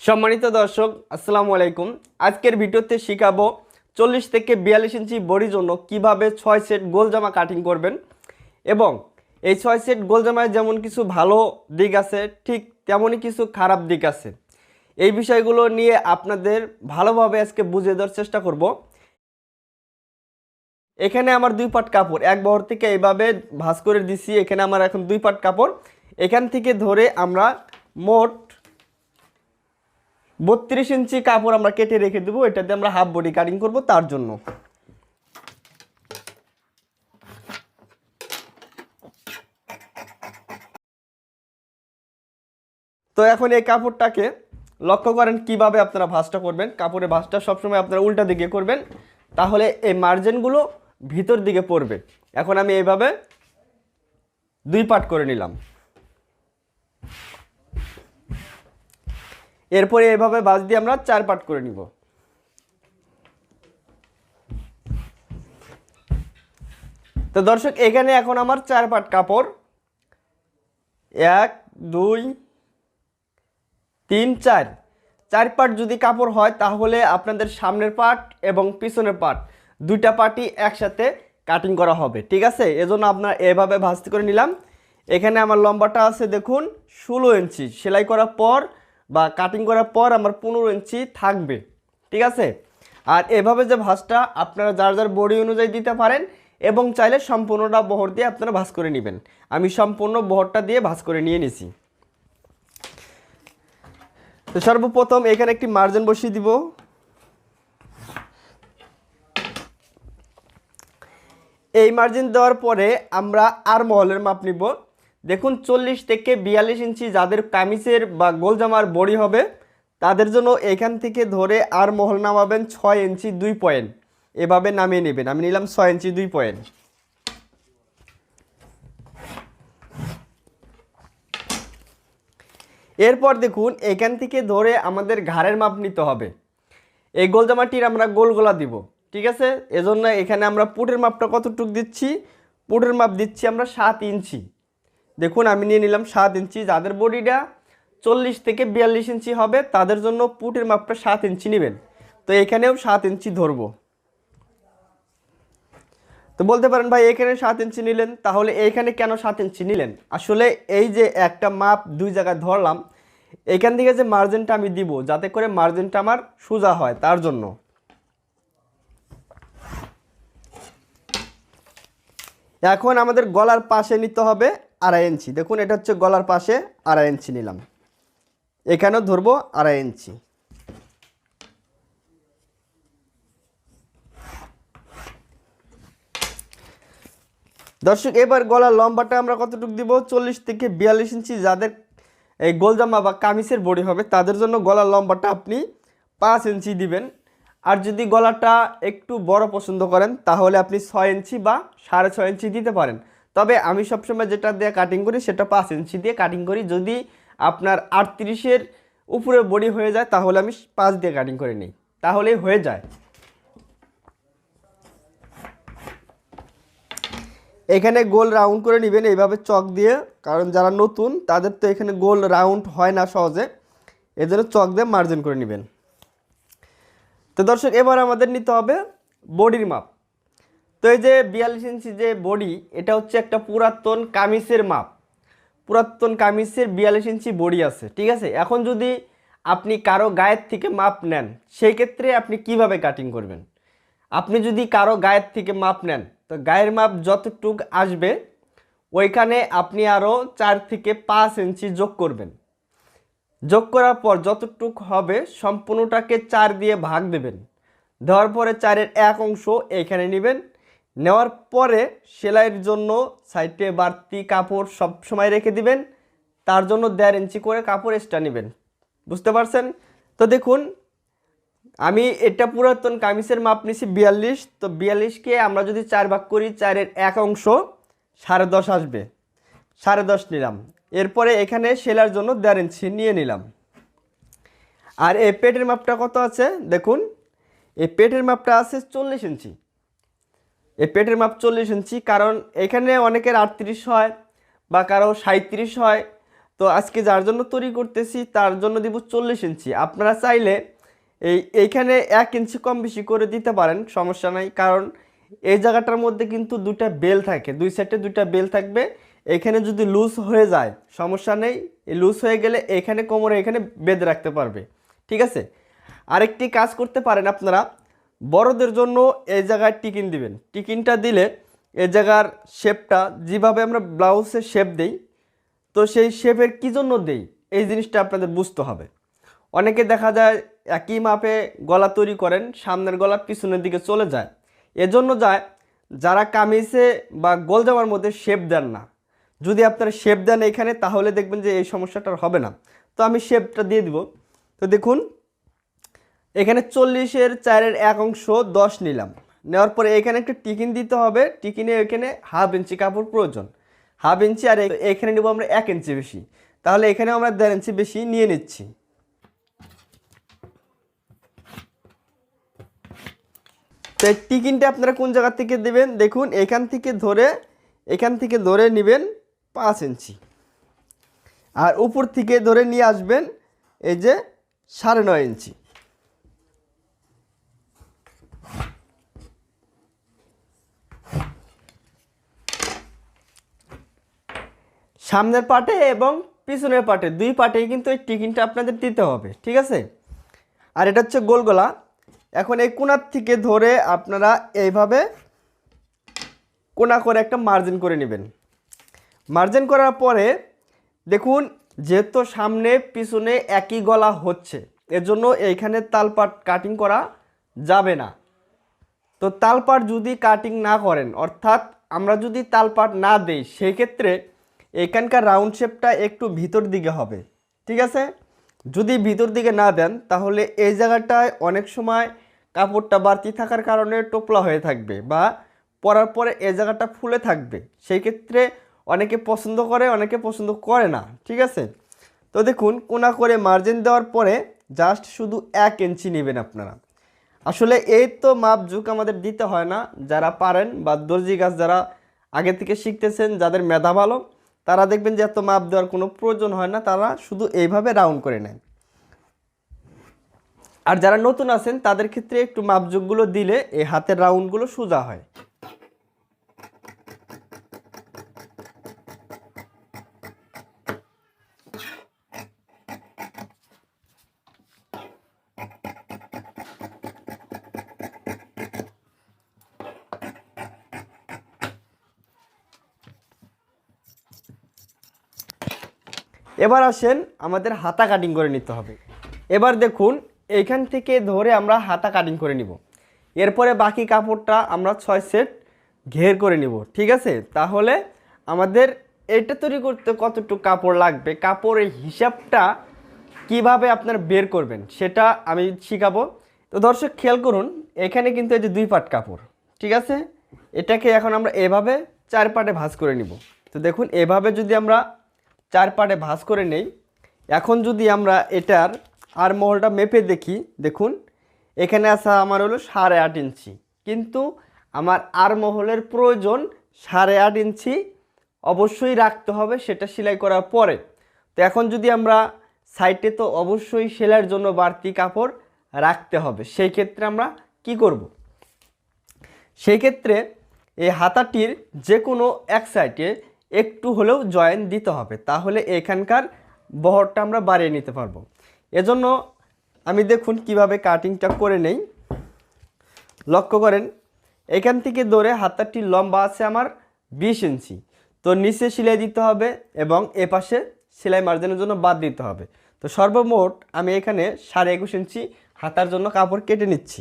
সম্মানিত দর্শক, আসসালামু আলাইকুম। আজকের ভিডিওতে শিখাবো চল্লিশ থেকে বিয়াল্লিশ ইঞ্চি বডির জন্য কীভাবে ছয় সেট গোল জামা কাটিং করবেন এবং এই ছয় সেট গোল জামায় যেমন কিছু ভালো দিক আছে, ঠিক তেমনই কিছু খারাপ দিক আছে। এই বিষয়গুলো নিয়ে আপনাদের ভালোভাবে আজকে বুঝিয়ে দেওয়ার চেষ্টা করব। এখানে আমার দুই পাট কাপড়, এক বহর থেকে এইভাবে ভাঁজ করে দিছি। এখানে আমার এখন দুই পাট কাপড়। এখান থেকে ধরে আমরা মোট বত্রিশ ইঞ্চি কাপড় আমরা কেটে রেখে দেবো, এটাতে আমরা হাফ বডি কাটিং করব তার জন্য। তো এখন এই কাপড়টাকে লক্ষ্য করেন কীভাবে আপনারা ভাঁজটা করবেন। কাপড়ের ভাঁজটা সবসময় আপনারা উল্টা দিকে করবেন, তাহলে এই মার্জিনগুলো ভিতর দিকে পড়বে। এখন আমি এইভাবে দুই পাট করে নিলাম। এরপরে এভাবে বাজ দিয়ে আমরা চার পাট করে নিব। তো দর্শক, এখানে এখন আমার চার পাট কাপড়। এক, দুই, তিন, চার। চার পাট যদি কাপড় হয়, তাহলে আপনাদের সামনের পাট এবং পিছনের পাট দুইটা পার্টি একসাথে কাটিং করা হবে, ঠিক আছে? এজন্য আপনার এভাবে ভাস্তি করে নিলাম। এখানে আমার লম্বাটা আছে, দেখুন, ষোলো ইঞ্চি। সেলাই করার পর বা কাটিং করার পর আমার পনেরো ইঞ্চি থাকবে, ঠিক আছে? আর এভাবে যে ভাঁজটা আপনারা যার যার বডি অনুযায়ী দিতে পারেন এবং চাইলে সম্পূর্ণটা বহর দিয়ে আপনারা ভাঁজ করে নেবেন। আমি সম্পূর্ণ বহরটা দিয়ে ভাঁজ করে নিয়ে নিছি। তো সর্বপ্রথম এখানে একটি মার্জিন বসিয়ে দিব। এই মার্জিন দেওয়ার পরে আমরা আর মহলের মাপ নিব। দেখুন, চল্লিশ থেকে বিয়াল্লিশ ইঞ্চি যাদের কামিজের বা গোল জামার বডি হবে, তাদের জন্য এখান থেকে ধরে আর মহল নামাবেন ছয় ইঞ্চি দুই পয়েন্ট। এভাবে নামিয়ে নেবেন। আমি নিলাম ছয় ইঞ্চি দুই পয়েন্ট। এরপর দেখুন, এখান থেকে ধরে আমাদের ঘাড়ের মাপ নিতে হবে। এই গোল জামাটির আমরা গোল গোলা দিব, ঠিক আছে? এজন্য এখানে আমরা পুটের মাপটা কতটুক দিচ্ছি? পুটের মাপ দিচ্ছি আমরা সাত ইঞ্চি। দেখুন, আমি নিয়ে নিলাম সাত ইঞ্চি। যাদের বডিটা চল্লিশ থেকে বিয়াল্লিশ ইঞ্চি হবে, তাদের জন্য পুটের মাপটা সাত ইঞ্চি নেবেন। তো এখানেও সাত ইঞ্চি ধরবো। তো বলতে পারেন, ভাই, এখানে সাত ইঞ্চি নিলেন, তাহলে এইখানে কেন সাত ইঞ্চি নিলেন? আসলে এই যে একটা মাপ দুই জায়গায় ধরলাম, এখান থেকে যে মার্জিনটা আমি দিব, যাতে করে মার্জিনটা আমার সোজা হয় তার জন্য। এখন আমাদের গলার পাশে নিতে হবে আড়াই ইঞ্চি। দেখুন, এটা হচ্ছে গলার পাশে আড়াই ইঞ্চি নিলাম। এখানেও ধরবো আড়াই ইঞ্চি। দর্শক, এবার গলার লম্বাটা আমরা কতটুকু দিব? চল্লিশ থেকে বিয়াল্লিশ ইঞ্চি। যাদের এই গোলজামা বা কামিজের বডি হবে, তাদের জন্য গলার লম্বাটা আপনি পাঁচ ইঞ্চি দিবেন। আর যদি গলাটা একটু বড় পছন্দ করেন, তাহলে আপনি ছয় ইঞ্চি বা সাড়ে ছয় ইঞ্চি দিতে পারেন। তবে আমি সবসময় যেটা দিয়ে কাটিং করি সেটা পাঁচ ইঞ্চি দিয়ে কাটিং করি। যদি আপনার আটত্রিশের উপরে বডি হয়ে যায়, তাহলে আমি পাঁচ দিয়ে কাটিং করে নিই। তাহলেই হয়ে যায়। এখানে গোল রাউন্ড করে নেবেন, এইভাবে চক দিয়ে। কারণ যারা নতুন, তাদের তো এখানে গোল রাউন্ড হয় না সহজে। এজন্য চক দিয়ে মার্জিন করে নেবেন। তো দর্শক, এবার আমাদের নিতে হবে বডির মাপ। তো এই যে বিয়াল্লিশ ইঞ্চি যে বডি, এটা হচ্ছে একটা পুরাতন কামিজের মাপ। পুরাতন কামিজের বিয়াল্লিশ ইঞ্চি বডি আছে, ঠিক আছে? এখন যদি আপনি কারও গায়ের থেকে মাপ নেন, সেই ক্ষেত্রে আপনি কীভাবে কাটিং করবেন? আপনি যদি কারও গায়ের থেকে মাপ নেন, তো গায়ের মাপ যতটুক আসবে, ওইখানে আপনি আরও চার থেকে পাঁচ ইঞ্চি যোগ করবেন। যোগ করার পর যতটুক হবে, সম্পূর্ণটাকে চার দিয়ে ভাগ দেবেন। দেওয়ার পরে চারের এক অংশ এখানে নেবেন নেওয়ার পরে সেলাইয়ের জন্য সাইডে বাড়তি কাপড় সব সময় রেখে দিবেন। তার জন্য দেড় ইঞ্চি করে কাপড় এক্সট্রা নেবেন। বুঝতে পারছেন? তো দেখুন, আমি এটা পুরাতন কামিজের মাপ নিছি বিয়াল্লিশ। তো বিয়াল্লিশকে আমরা যদি চার ভাগ করি, চারের এক অংশ সাড়ে দশ আসবে। সাড়ে দশ নিলাম। এরপরে এখানে সেলার জন্য দেড় ইঞ্চি নিয়ে নিলাম। আর এই পেটের মাপটা কত আছে? দেখুন, এই পেটের মাপটা আছে চল্লিশ ইঞ্চি। এই পেটের মাপ চল্লিশ ইঞ্চি, কারণ এখানে অনেকের আটত্রিশ হয় বা কারও সাঁত্রিশ হয়। তো আজকে যার জন্য তৈরি করতেছি, তার জন্য দিব চল্লিশ ইঞ্চি। আপনারা চাইলে এই, এইখানে এক ইঞ্চি কম বেশি করে দিতে পারেন, সমস্যা নাই, কারণ এই জায়গাটার মধ্যে কিন্তু দুটা বেল থাকে, দুই সাইডে দুইটা বেল থাকবে। এখানে যদি লুজ হয়ে যায়, সমস্যা নেই লুজ হয়ে গেলে এখানে কোমরে এখানে বেঁধে রাখতে পারবে। ঠিক আছে? আরেকটি কাজ করতে পারেন আপনারা বড়দের জন্য এই জায়গায় টিকিন দিবেন। টিকিনটা দিলে এই জায়গার শেপটা, যেভাবে আমরা ব্লাউজে শেপ দেই, তো সেই শেপের কী জন্য দেই? এই জিনিসটা আপনাদের বুঝতে হবে। অনেকে দেখা যায় একই মাপে গলা তৈরি করেন, সামনের গলা পিছনের দিকে চলে যায়। এজন্য যায়, যারা কামিজে বা গোল জামার মধ্যে শেপ দেন না। যদি আপনারা শেপ দেন এখানে তাহলে দেখবেন যে এই সমস্যাটা হবে না। তো আমি শেপটা দিয়ে দিব। তো দেখুন এখানে চল্লিশের চারের এক অংশ দশ নিলাম। নেওয়ার পরে এখানে একটা টিকিন দিতে হবে। টিকিনে এখানে হাফ ইঞ্চি কাপড় প্রয়োজন। হাফ ইঞ্চি আর এখানে নেব আমরা এক ইঞ্চি বেশি। তাহলে এখানে আমরা দেড় ইঞ্চি বেশি নিয়ে নিচ্ছি। তো এই টিকিনটা আপনারা কোন জায়গা থেকে দেবেন? দেখুন, এখান থেকে ধরে, এখান থেকে ধরে নেবেন পাঁচ ইঞ্চি। আর উপর থেকে ধরে নিয়ে আসবেন এই যে সাড়ে নয় ইঞ্চি। সামনের পাটে এবং পিছনের পাটে দুই পাটেই কিন্তু এই টিকিনটা আপনাদের দিতে হবে, ঠিক আছে? আর এটা হচ্ছে গোল গলা এখন এই কোনার থেকে ধরে আপনারা এইভাবে কোনা করে একটা মার্জিন করে নেবেন। মার্জিন করার পরে দেখুন, যেহেতু সামনে পিছনে একই গলা হচ্ছে, এজন্য এইখানে তালপাট কাটিং করা যাবে না। তো তালপাট যদি কাটিং না করেন, অর্থাৎ আমরা যদি তালপাট না দেই সেই ক্ষেত্রে এখানকার রাউন্ড শেপটা একটু ভিতর দিকে হবে, ঠিক আছে? যদি ভিতর দিকে না দেন, তাহলে এই জায়গাটায় অনেক সময় কাপড়টা বাড়তি থাকার কারণে টোপলা হয়ে থাকবে বা পরার পরে এই জায়গাটা ফুলে থাকবে। সেই ক্ষেত্রে অনেকে পছন্দ করে, অনেকে পছন্দ করে না, ঠিক আছে? তো দেখুন, কোনা করে মার্জিন দেওয়ার পরে জাস্ট শুধু এক ইঞ্চি নেবেন আপনারা। আসলে এই তো মাপ ঝুঁক আমাদের দিতে হয় না। যারা পারেন বা দর্জি গাছ যারা আগে থেকে শিখতেছেন, যাদের মেধা ভালো তারা দেখবেন যে এত মাপ দেওয়ার কোনো প্রয়োজন হয় না, তারা শুধু এইভাবে রাউন্ড করে নেয়। আর যারা নতুন আছেন, তাদের ক্ষেত্রে একটু মাপযোগগুলো দিলে এই হাতের রাউন্ডগুলো সোজা হয়। এবার আসেন আমাদের হাতা কাটিং করে নিতে হবে। এবার দেখুন, এইখান থেকে ধরে আমরা হাতা কাটিং করে নিব। এরপরে বাকি কাপড়টা আমরা ছয় সেট ঘের করে নিব, ঠিক আছে? তাহলে আমাদের এটা তৈরি করতে কতটুকু কাপড় লাগবে, কাপড়ের হিসাবটা কীভাবে আপনার বের করবেন, সেটা আমি শিখাবো। তো দর্শক, খেয়াল করুন, এখানে কিন্তু এই যে দুই পাট কাপড়, ঠিক আছে? এটাকে এখন আমরা এভাবে চার পাটে ভাঁজ করে নিব। তো দেখুন, এভাবে যদি আমরা চার পাটে ভাঁজ করে নেই। এখন যদি আমরা এটার আর মহলটা মেপে দেখি, দেখুন, এখানে আসা আমার হলো সাড়ে আট ইঞ্চি। কিন্তু আমার আর মহলের প্রয়োজন সাড়ে আট ইঞ্চি অবশ্যই রাখতে হবে, সেটা সেলাই করার পরে। তো এখন যদি আমরা সাইটে তো অবশ্যই সেলাইয়ের জন্য বাড়তি কাপড় রাখতে হবে, সেই ক্ষেত্রে আমরা কি করব? সেই ক্ষেত্রে এই হাতাটির যে কোনো এক সাইডে একটু হলেও জয়েন দিতে হবে। তাহলে এখানকার বহরটা আমরা বাড়িয়ে নিতে পারব। এজন্য আমি দেখুন কীভাবে কাটিংটা করে নেই। লক্ষ্য করেন, এখান থেকে ধরে হাতাটির লম্বা আছে আমার বিশ ইঞ্চি। তো নিচে সেলাই দিতে হবে এবং এ পাশে সেলাই মার্জিনের জন্য বাদ দিতে হবে। তো সর্বমোট আমি এখানে সাড়ে একুশ ইঞ্চি হাতার জন্য কাপড় কেটে নিচ্ছি।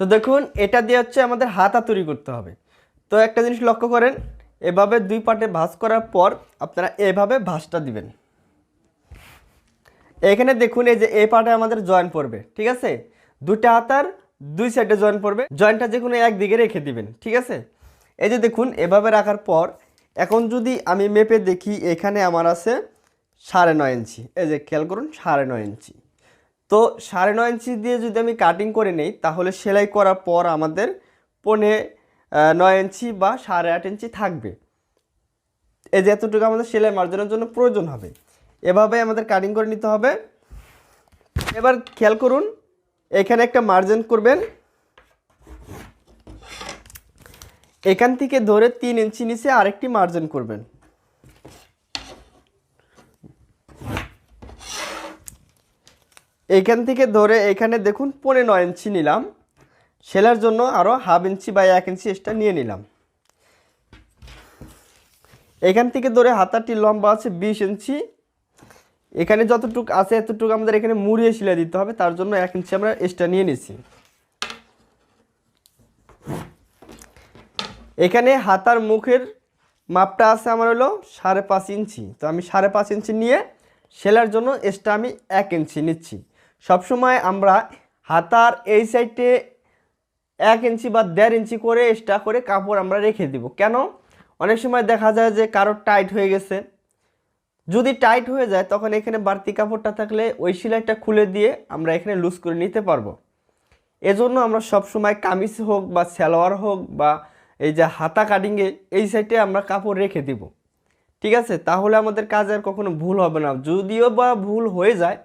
তো দেখুন, এটা দিয়ে হচ্ছে আমাদের হাতা তৈরি করতে হবে। তো একটা জিনিস লক্ষ্য করেন, এভাবে দুই পাটে ভাঁজ করার পর আপনারা এভাবে ভাঁজটা দিবেন। এখানে দেখুন, এই যে এই পাটে আমাদের জয়েন পড়বে, ঠিক আছে? দুটা হাতার দুই সাইডে জয়েন পড়বে, জয়েনটা যে কোনো একদিকে রেখে দিবেন, ঠিক আছে? এই যে দেখুন, এভাবে রাখার পর এখন যদি আমি মেপে দেখি, এখানে আমার আছে সাড়ে নয় ইঞ্চি। এই যে খেয়াল করুন, সাড়ে নয় ইঞ্চি। তো সাড়ে নয় ইঞ্চি দিয়ে যদি আমি কাটিং করে নেই, তাহলে সেলাই করার পর আমাদের পনে নয় ইঞ্চি বা সাড়ে আট ইঞ্চি থাকবে। এই যে এতটুকু আমাদের সেলাই মার্জনের জন্য প্রয়োজন হবে। এভাবে আমাদের কাটিং করে নিতে হবে। এবার খেয়াল করুন, এখানে একটা মার্জিন করবেন। এখান থেকে ধরে তিন ইঞ্চি নিচে আরেকটি মার্জিন করবেন। এইখান থেকে ধরে এখানে দেখুন পনেরো নয় ইঞ্চি নিলাম। সেলার জন্য আরও হাফ ইঞ্চি বা এক ইঞ্চি এক্সট্রা নিয়ে নিলাম। এখান থেকে ধরে হাতাটি লম্বা আছে বিশ ইঞ্চি। এখানে যতটুক আছে এতটুকু আমাদের এখানে মুড়িয়ে সেলাই দিতে হবে, তার জন্য এক ইঞ্চি আমরা এক্সট্রা নিয়ে নিছি। এখানে হাতার মুখের মাপটা আছে আমার হলো সাড়ে পাঁচ ইঞ্চি। তো আমি সাড়ে পাঁচ ইঞ্চি নিয়ে সেলার জন্য এক্সট্রা আমি এক ইঞ্চি নিচ্ছি। সবসময় আমরা হাতার এই সাইডে এক ইঞ্চি বা দেড় ইঞ্চি করে এক্সট্রা করে কাপড় আমরা রেখে দিব। কেন? অনেক সময় দেখা যায় যে কারোর টাইট হয়ে গেছে। যদি টাইট হয়ে যায়, তখন এখানে বাড়তি কাপড়টা থাকলে ওই সেলাইটা খুলে দিয়ে আমরা এখানে লুজ করে নিতে পারব। এজন্য আমরা সবসময় কামিজ হোক বা সালোয়ার হোক বা এই যে হাতা কাটিংয়ে এই সাইডে আমরা কাপড় রেখে দিব। ঠিক আছে? তাহলে আমাদের কাজে আর কখনো ভুল হবে না। যদিও বা ভুল হয়ে যায়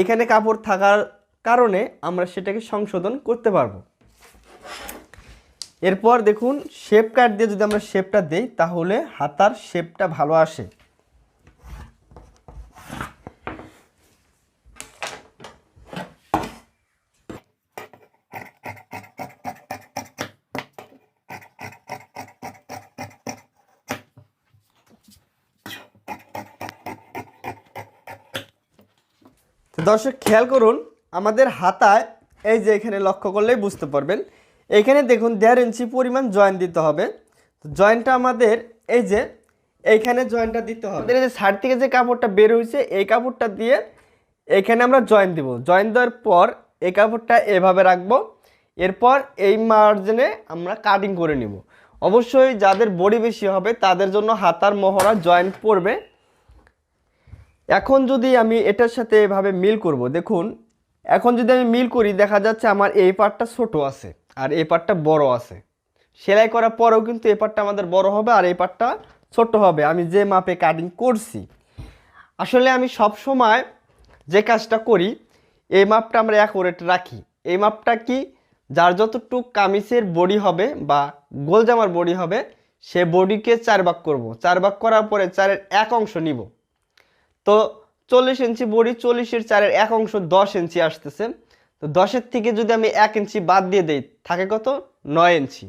এখানে কাপড় থাকার কারণে আমরা সেটাকে সংশোধন করতে পারব। এরপর দেখুন শেপ কাট দিয়ে যদি আমরা শেপটা দেই, তাহলে হাতার শেপটা ভালো আসে। দর্শক, খেয়াল করুন, আমাদের হাতায় এই যে এখানে লক্ষ্য করলেই বুঝতে পারবেন। এখানে দেখুন, দেড় ইঞ্চি পরিমাণ জয়েন দিতে হবে। তো জয়েন্টটা আমাদের এই যে, এইখানে জয়েন্টটা দিতে হবে। এই যে সাইড থেকে যে কাপড়টা বের হয়েছে, এই কাপড়টা দিয়ে এখানে আমরা জয়েন দিব। জয়েন দেওয়ার পর এই কাপড়টা এভাবে রাখব। এরপর এই মার্জিনে আমরা কাটিং করে নিব। অবশ্যই যাদের বডি বেশি হবে, তাদের জন্য হাতার মহড়া জয়েন্ট পড়বে। এখন যদি আমি এটার সাথে এভাবে মিল করব, দেখুন, এখন যদি আমি মিল করি, দেখা যাচ্ছে আমার এই পার্টটা ছোট আছে আর এই পার্টটা বড় আছে। সেলাই করার পরেও কিন্তু এই পার্টটা আমাদের বড় হবে আর এই পার্টটা ছোট হবে। আমি যে মাপে কাটিং করছি, আসলে আমি সব সময় যে কাজটা করি, এই মাপটা আমরা অ্যাকুরেট রাখি। এই মাপটা কি? যার যতটুক কামিজের বডি হবে বা গোল জামার বডি হবে, সে বডিকে চার ভাগ করব। চার ভাগ করার পরে চারের এক অংশ নিব। তো চল্লিশ ইঞ্চি বডি, চল্লিশের চারের এক অংশ দশ ইঞ্চি আসতেছে। তো দশের থেকে যদি আমি এক ইঞ্চি বাদ দিয়ে দেই, থাকে কত? নয় ইঞ্চি।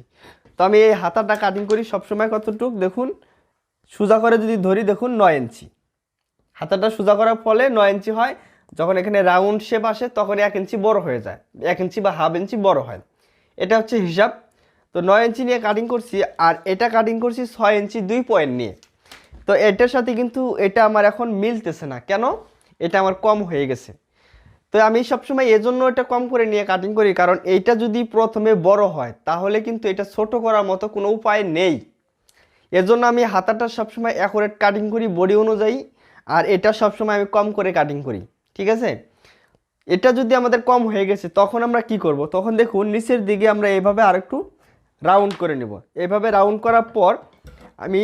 তো আমি এই হাতাটা কাটিং করি সবসময় কতটুক? দেখুন, সোজা করে যদি ধরি, দেখুন, নয় ইঞ্চি। হাতাটা সোজা করার ফলে নয় ইঞ্চি হয়। যখন এখানে রাউন্ড শেপ আসে, তখন এক ইঞ্চি বড় হয়ে যায়। এক ইঞ্চি বা হাফ ইঞ্চি বড় হয়। এটা হচ্ছে হিসাব। তো নয় ইঞ্চি নিয়ে কাটিং করছি, আর এটা কাটিং করছি ছয় ইঞ্চি দুই পয়েন্ট নিয়ে। তো এটার সাথে কিন্তু এটা আমার এখন মিলতেছে না। কেন? এটা আমার কম হয়ে গেছে। তো আমি সবসময় এজন্য এটা কম করে নিয়ে কাটিং করি, কারণ এইটা যদি প্রথমে বড় হয়, তাহলে কিন্তু এটা ছোট করার মতো কোনো উপায় নেই। এজন্য আমি হাতাটা সবসময় অ্যাকুরেট কাটিং করি বডি অনুযায়ী, আর এটা সবসময় আমি কম করে কাটিং করি, ঠিক আছে? এটা যদি আমাদের কম হয়ে গেছে, তখন আমরা কি করব? তখন দেখুন, নিচের দিকে আমরা এইভাবে আরেকটু রাউন্ড করে নেব। এভাবে রাউন্ড করার পর আমি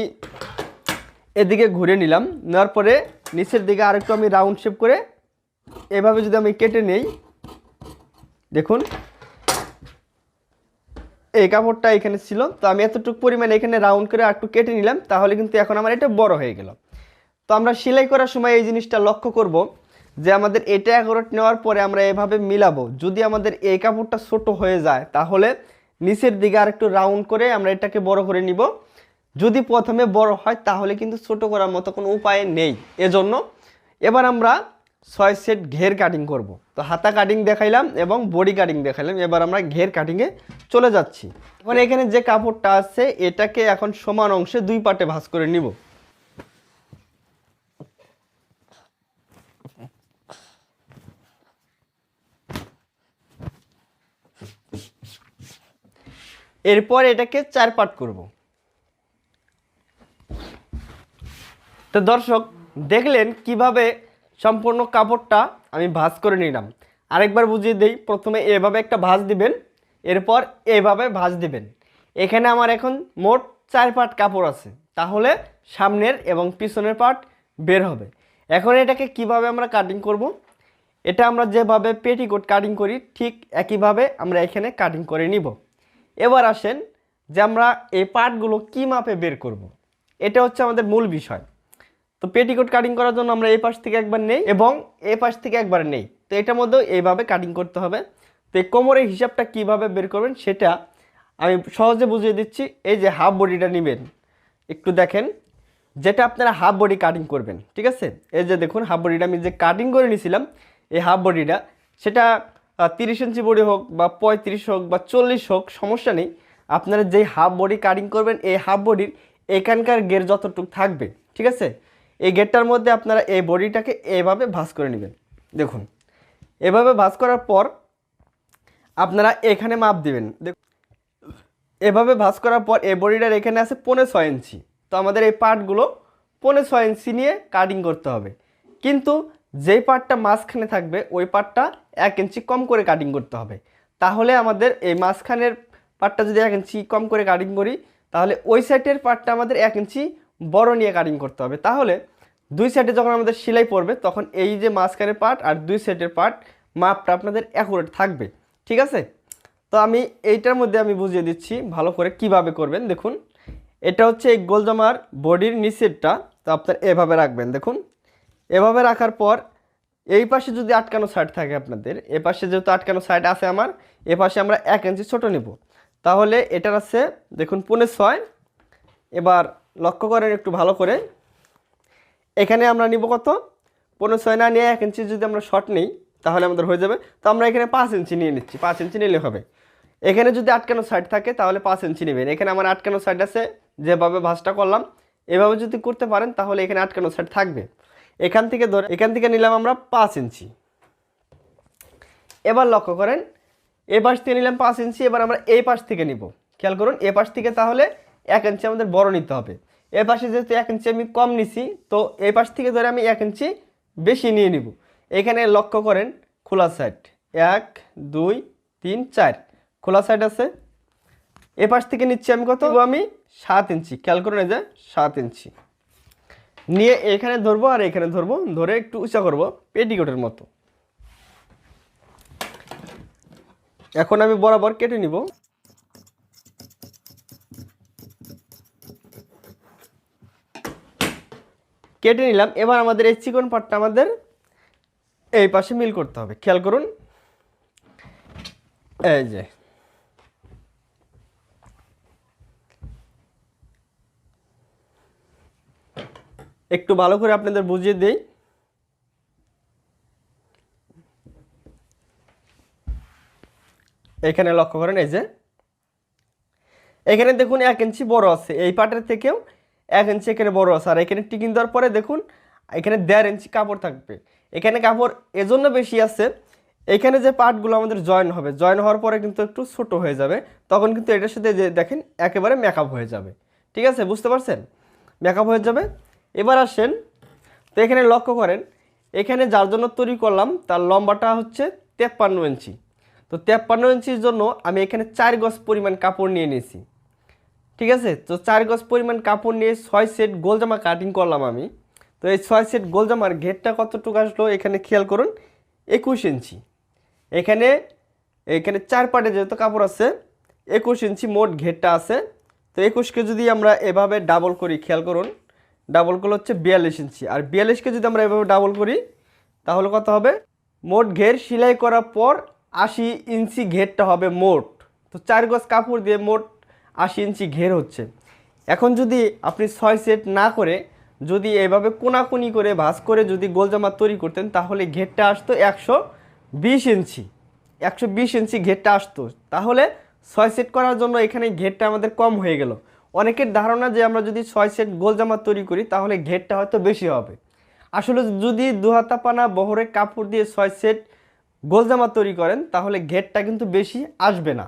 এদিকে ঘুরে নিলাম। নেওয়ার পরে নিচের দিকে আরেকটু আমি রাউন্ড শেপ করে এভাবে যদি আমি কেটে নেই, দেখুন, এই কাপড়টা এখানে ছিল। তো আমি এতটুকু পরিমাণে এখানে রাউন্ড করে একটু কেটে নিলাম, তাহলে কিন্তু এখন আমার এটা বড় হয়ে গেল। তো আমরা সেলাই করার সময় এই জিনিসটা লক্ষ্য করব যে আমাদের এটা এগারোট নেওয়ার পরে আমরা এভাবে মিলাবো। যদি আমাদের এই কাপড়টা ছোট হয়ে যায়, তাহলে নিচের দিকে আর একটু রাউন্ড করে আমরা এটাকে বড় করে নিব। যদি প্রথমে বড় হয়, তাহলে কিন্তু ছোট করার মতো কোনো উপায় নেই। এজন্য এবার আমরা ছয় সেট ঘের কাটিং করব। তো হাতা কাটিং দেখাইলাম এবং বডি কাটিং দেখাইলাম। এবার আমরা ঘের কাটিংয়ে চলে যাচ্ছি। এখন এখানে যে কাপড়টা আছে, এটাকে এখন সমান অংশে দুই পার্টে ভাঁজ করে নিব। এরপর এটাকে চার পার্ট করব। তো দর্শক, দেখলেন কীভাবে সম্পূর্ণ কাপড়টা আমি ভাঁজ করে নিলাম। আরেকবার বুঝিয়ে দিই, প্রথমে এভাবে একটা ভাঁজ দিবেন, এরপর এভাবে ভাঁজ দিবেন। এখানে আমার এখন মোট চার পাট কাপড় আছে, তাহলে সামনের এবং পিছনের পাট বের হবে। এখন এটাকে কীভাবে আমরা কাটিং করব? এটা আমরা যেভাবে পেটিকোট কাটিং করি, ঠিক একইভাবে আমরা এখানে কাটিং করে নিব। এবার আসেন যে আমরা এই পার্টগুলো কী মাপে বের করব। এটা হচ্ছে আমাদের মূল বিষয়। তো পেটিকোট কাটিং করার জন্য আমরা এই পাশ থেকে একবার নেই এবং এই পাশ থেকে একবার নেই। তো এটার মধ্যেও এইভাবে কাটিং করতে হবে। তো এই কোমরের হিসাবটা কীভাবে বের করবেন সেটা আমি সহজে বুঝিয়ে দিচ্ছি। এই যে হাফ বডিটা নেবেন। একটু দেখেন। যেটা আপনারা হাফ বডি কাটিং করবেন, ঠিক আছে? এই যে দেখুন হাফ বডিটা আমি যে কাটিং করে নিয়েছিলাম এই হাফ বডিটা সেটা তিরিশ ইঞ্চি বডি হোক বা পঁয়ত্রিশ হোক বা চল্লিশ হোক, সমস্যা নেই। আপনারা যেই হাফ বডি কাটিং করবেন, এই হাফ বডির এখানকার গের যতটুকু থাকবে, ঠিক আছে? এই গেটটার মধ্যে আপনারা এই বডিটাকে এভাবে ভাঁজ করে নেবেন। দেখুন, এভাবে ভাঁজ করার পর আপনারা এখানে মাপ দিবেন। এভাবে ভাঁজ করার পর এই বডিটার এখানে আছে পৌনে ছয় ইঞ্চি। তো আমাদের এই পার্টগুলো পৌনে ছয় ইঞ্চি নিয়ে কাটিং করতে হবে। কিন্তু যেই পার্টটা মাঝখানে থাকবে, ওই পার্টটা এক ইঞ্চি কম করে কাটিং করতে হবে। তাহলে আমাদের এই মাঝখানের পার্টটা যদি এক ইঞ্চি কম করে কাটিং করি, তাহলে ওই সাইডের পার্টটা আমাদের এক ইঞ্চি বড় নিয়ে কাটিং করতে হবে। তাহলে দুই সাইডে যখন আমাদের সেলাই পড়বে, তখন এই যে মাঝখানের পার্ট আর দুই সাইডের পার্ট মাপটা আপনাদের অ্যাকুরেট থাকবে। ঠিক আছে? তো আমি এইটার মধ্যে আমি বুঝিয়ে দিচ্ছি ভালো করে কীভাবে করবেন। দেখুন, এটা হচ্ছে এই গোলজামার বডির নিচেরটা। তো আপনার এভাবে রাখবেন, দেখুন। এভাবে রাখার পর এই পাশে যদি আটকানো সাইড থাকে আপনাদের, এ পাশে যেহেতু আটকানো সাইড আছে আমার, এ পাশে আমরা এক ইঞ্চি ছোটো নেব। তাহলে এটার আছে, দেখুন পনেরো ছয়। এবার লক্ষ্য করেন একটু ভালো করে। এখানে আমরা নিব কত? পনেরো ছয় না নিয়ে এক ইঞ্চি যদি আমরা শর্ট নিই, তাহলে আমাদের হয়ে যাবে। তো আমরা এখানে পাঁচ ইঞ্চি নিয়ে নিচ্ছি। পাঁচ ইঞ্চি নিলে হবে। এখানে যদি আটকানো সাইড থাকে, তাহলে পাঁচ ইঞ্চি নেবেন। এখানে আমার আটকানো সাইড আছে, যেভাবে ভাঁজটা করলাম, এভাবে যদি করতে পারেন, তাহলে এখানে আটকানো সাইড থাকবে। এখান থেকে ধরে, এখান থেকে নিলাম আমরা পাঁচ ইঞ্চি এবার লক্ষ্য করেন, এ পাশ থেকে নিলাম পাঁচ ইঞ্চি এবার আমরা এই পাশ থেকে নিব। খেয়াল করুন, এ পাশ থেকে তাহলে এক ইঞ্চি আমাদের বড় নিতে হবে। এ পাশে যেহেতু এক ইঞ্চি আমি কম নিছি, তো এই পাশ থেকে ধরে আমি এক ইঞ্চি বেশি নিয়ে নিব। এখানে লক্ষ্য করেন, খোলা সাইড এক, দুই, তিন, চার। খোলা সাইড আছে। এ পাশ থেকে নিচ্ছি আমি কত? আমি সাত ইঞ্চি খেয়াল করুন এই যে, সাত ইঞ্চি নিয়ে এখানে ধরবো আর এখানে ধরবো, ধরে একটু উঁচা করব, পেটিকোটের মতো। এখন আমি বরাবর কেটে নিব। কেটে নিলাম। এবার আমাদের এই চিকন পাটটা আমাদের এই পাশে মিল করতে হবে। খেয়াল করুন। এই যে। একটু ভালো করে আপনাদের বুঝিয়ে দেই। এখানে লক্ষ্য করেন, এই যে। এখানে দেখুন এক ইঞ্চি বড় আছে। এই পাটের থেকেও এক ইঞ্চি এখানে বড় আছে। আর এখানে টিকিং দেওয়ার পরে দেখুন, এখানে দেড় ইঞ্চি কাপড় থাকবে। এখানে কাপড় এজন্য বেশি আছে, এখানে যে পার্টগুলো আমাদের জয়েন হবে জয়েন হওয়ার পরে কিন্তু একটু ছোট হয়ে যাবে। তখন কিন্তু এটার সাথে যে দেখেন, একেবারে মেকআপ হয়ে যাবে। ঠিক আছে, বুঝতে পারছেন? মেকআপ হয়ে যাবে। এবার আসেন, তো এখানে লক্ষ্য করেন, এখানে যার জন্য তৈরি করলাম, তার লম্বাটা হচ্ছে তেপ্পান্ন ইঞ্চি তো তেপ্পান্ন ইঞ্চির জন্য আমি এখানে চার গজ পরিমাণ কাপড় নিয়ে নিয়েছি। ঠিক আছে? তো চার গজ পরিমাণ কাপড় নিয়ে ছয় সেট গোলজামা কাটিং করলাম আমি। তো এই ছয় সেট গোলজামার ঘেরটা কতটুকু আসলো এখানে খেয়াল করুন। একুশ ইঞ্চি। এখানে এখানে চার পাটে যেহেতু কাপড় আছে, একুশ ইঞ্চি মোট ঘেরটা আছে। তো একুশকে যদি আমরা এভাবে ডাবল করি, খেয়াল করুন ডাবল করলে হচ্ছে বিয়াল্লিশ ইঞ্চি। আর বিয়াল্লিশকে যদি আমরা এভাবে ডাবল করি, তাহলে কত হবে? মোট ঘের সেলাই করার পর আশি ইঞ্চি ঘেরটা হবে মোট। তো চার গজ কাপড় দিয়ে মোট আশি ইঞ্চি ঘের হচ্ছে। এখন যদি আপনি ছয় সেট না করে যদি এভাবে কোনাকুনি করে, ভাঁজ করে যদি গোলজামা তৈরি করতেন, তাহলে ঘেরটা আসতো একশো বিশ ইঞ্চি। একশো বিশ ইঞ্চি ঘেরটা আসতো। তাহলে ছয় সেট করার জন্য এখানে ঘেরটা আমাদের কম হয়ে গেল। অনেকের ধারণা যে আমরা যদি ছয় সেট গোলজামা তৈরি করি, তাহলে ঘেরটা হয়তো বেশি হবে। আসলে যদি দুহাতা পানা বহরে কাপড় দিয়ে ছয় সেট গোলজামা তৈরি করেন, তাহলে ঘেরটা কিন্তু বেশি আসবে না।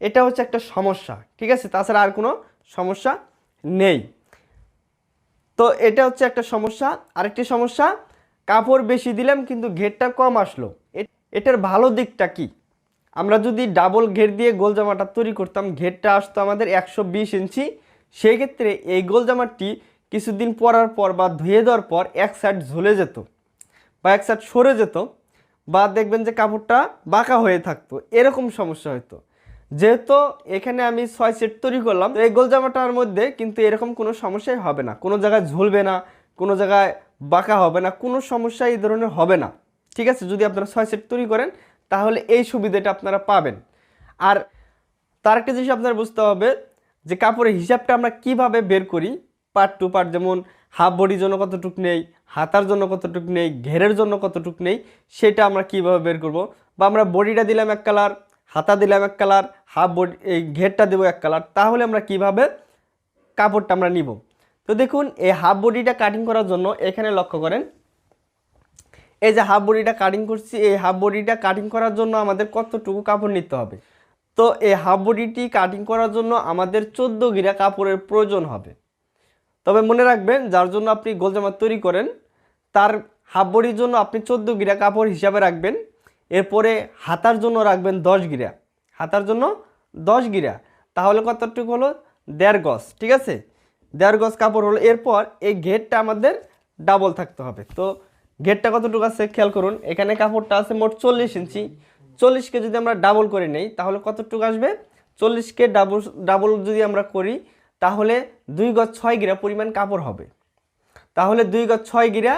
এটা হচ্ছে একটা সমস্যা, ঠিক আছে? তাছাড়া আর কোনো সমস্যা নেই। তো এটা হচ্ছে একটা সমস্যা। আরেকটি সমস্যা, কাপড় বেশি দিলাম কিন্তু ঘেরটা কম আসলো। এটার ভালো দিকটা কি? আমরা যদি ডাবল ঘের দিয়ে গোল জামাটা তৈরি করতাম, ঘেরটা আসতো আমাদের একশো বিশ ইঞ্চি। সেই ক্ষেত্রে এই গোল জামাটি কিছুদিন পরার পর বা ধুয়ে দেওয়ার পর এক সাইড ঝুলে যেত বা এক সাইড সরে যেত বা দেখবেন যে কাপড়টা বাঁকা হয়ে থাকতো। এরকম সমস্যা হতো যেহেতু এখানে আমি ছয় সেট তৈরি করলাম, তো এই গোল জামাটার মধ্যে কিন্তু এরকম কোনো সমস্যাই হবে না। কোনো জায়গায় ঝুলবে না, কোনো জায়গায় বাঁকা হবে না, কোনো সমস্যা এই ধরনের হবে না। ঠিক আছে? যদি আপনারা ছয় সেট তৈরি করেন, তাহলে এই সুবিধাটা আপনারা পাবেন। আর তার একটা জিনিস আপনার বুঝতে হবে, যে কাপড়ের হিসাবটা আমরা কীভাবে বের করি? পার্ট টু পার্ট যেমন হাফ বডির জন্য কতটুক নেই, হাতার জন্য কতটুক নেই, ঘেরের জন্য কতটুক নেই, সেটা আমরা কীভাবে বের করব? বা আমরা বডিটা দিলাম এক কালার হাতা দিলাম এক কালার হাফ বডি এই ঘেরটা দেবো এক কালার তাহলে আমরা কীভাবে কাপড়টা আমরা নিব? তো দেখুন, এই হাফ বডিটা কাটিং করার জন্য এখানে লক্ষ্য করেন, এই যে হাফ বডিটা কাটিং করছি, এই হাফ বডিটা কাটিং করার জন্য আমাদের কতটুকু কাপড় নিতে হবে? তো এই হাফ বডিটি কাটিং করার জন্য আমাদের চোদ্দ গিরা কাপড়ের প্রয়োজন হবে। তবে মনে রাখবেন, যার জন্য আপনি গোলজামা তৈরি করেন, তার হাফ বডির জন্য আপনি চোদ্দ গিরা কাপড় হিসাবে রাখবেন। এরপরে হাতার জন্য রাখবেন দশ গিরা। হাতার জন্য দশ গিরা। তাহলে কতটুকু হলো? দেড় গজ, ঠিক আছে? দেড় গজ কাপড় হলো। এরপর এই ঘেরটা আমাদের ডাবল থাকতে হবে। তো ঘেরটা কতটুকু আছে? খেয়াল করুন, এখানে কাপড়টা আছে মোট চল্লিশ ইঞ্চি। চল্লিশকে যদি আমরা ডাবল করে নেই, তাহলে কতটুকু আসবে? চল্লিশকে ডাবল ডাবল যদি আমরা করি, তাহলে দুই গজ ছয় গিরা পরিমাণ কাপড় হবে। তাহলে দুই গজ ছয় গিরা,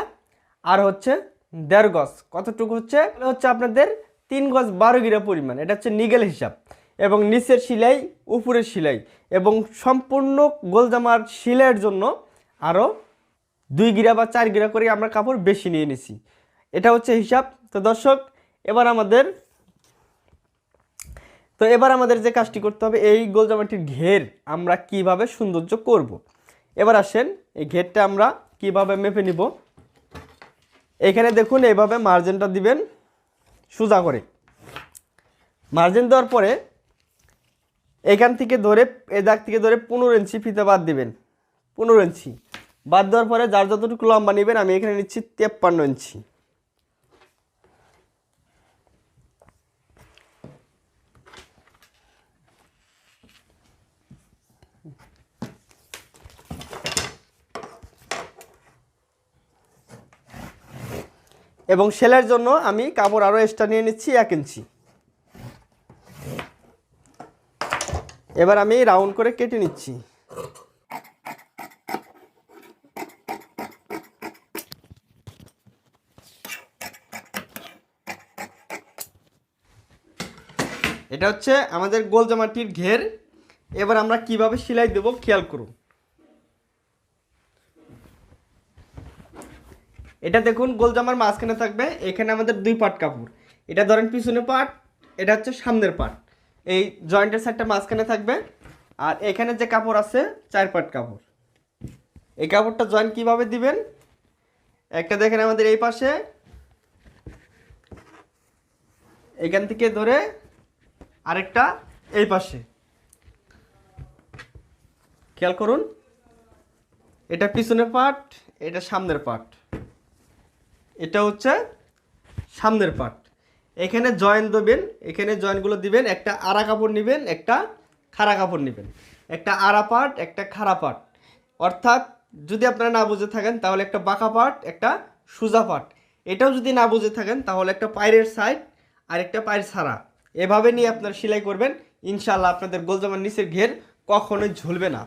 আর হচ্ছে দেড় গজ। কতটুকু হচ্ছে? হচ্ছে আপনাদের তিন গজ বারো গিরা পরিমাণ। এটা হচ্ছে নিগেল হিসাব। এবং নিচের সেলাই, উপরের সেলাই এবং সম্পূর্ণ গোলজামার সেলাইয়ের জন্য আরও দুই গিরা বা চার গিরা করে আমরা কাপড় বেশি নিয়ে নিছি। এটা হচ্ছে হিসাব। তো দর্শক, এবার আমাদের তো এবার আমাদের যে কাজটি করতে হবে, এই গোলজামাটির ঘের আমরা কীভাবে সৌন্দর্য করব। এবার আসেন, এই ঘেরটা আমরা কীভাবে মেপে নিব? এখানে দেখুন, এইভাবে মার্জিনটা দিবেন, সোজা করে। মার্জিন দেওয়ার পরে এখান থেকে ধরে এ দাগ থেকে ধরে পনেরো ইঞ্চি ফিতে বাদ দিবেন। পনেরো ইঞ্চি বাদ দেওয়ার পরে যার যতটুকু লম্বা নেবেন, আমি এখানে নিচ্ছি তেপ্পান্ন ইঞ্চি এবং সেলের জন্য আমি কাপড় আরও এক্সট্রা নিয়ে নিচ্ছি এক ইঞ্চি। এবার আমি রাউন্ড করে কেটে নিচ্ছি। এটা হচ্ছে আমাদের গোল জামাটির ঘের। এবার আমরা কীভাবে সেলাই দেব খেয়াল করুন। এটা দেখুন, গোলজামার মাঝখানে থাকবে। এখানে আমাদের দুই পাট কাপড়। এটা ধরেন পিছনে পাট, এটা হচ্ছে সামনের পাট। এই জয়েন্টের সাইডটা মাঝখানে থাকবে। আর এখানে যে কাপড় আছে, চার পাট কাপড়। এই কাপড়টা জয়েন্ট কীভাবে দিবেন? একটা দেখেন আমাদের এই পাশে। এখান থেকে ধরে আরেকটা এই পাশে। খেয়াল করুন, এটা পিছনের পাট, এটা সামনের পাট। এটা হচ্ছে সামনের পার্ট এখানে জয়েন দেবেন, এখানে জয়েনগুলো দিবেন, একটা আড়া কাপড় নেবেন, একটা খাড়া কাপড় নেবেন। একটা আড়া পার্ট একটা খাড়া পার্ট অর্থাৎ যদি আপনারা না বুঝে থাকেন, তাহলে একটা বাঁকা পার্ট একটা সোজা পার্ট এটাও যদি না বুঝে থাকেন, তাহলে একটা পায়ের সাইড আর একটা পায়ের ছাড়া। এভাবে নিয়ে আপনারা সেলাই করবেন। ইনশাল্লাহ আপনাদের গোলজামার নিচের ঘের কখনোই ঝুলবে না।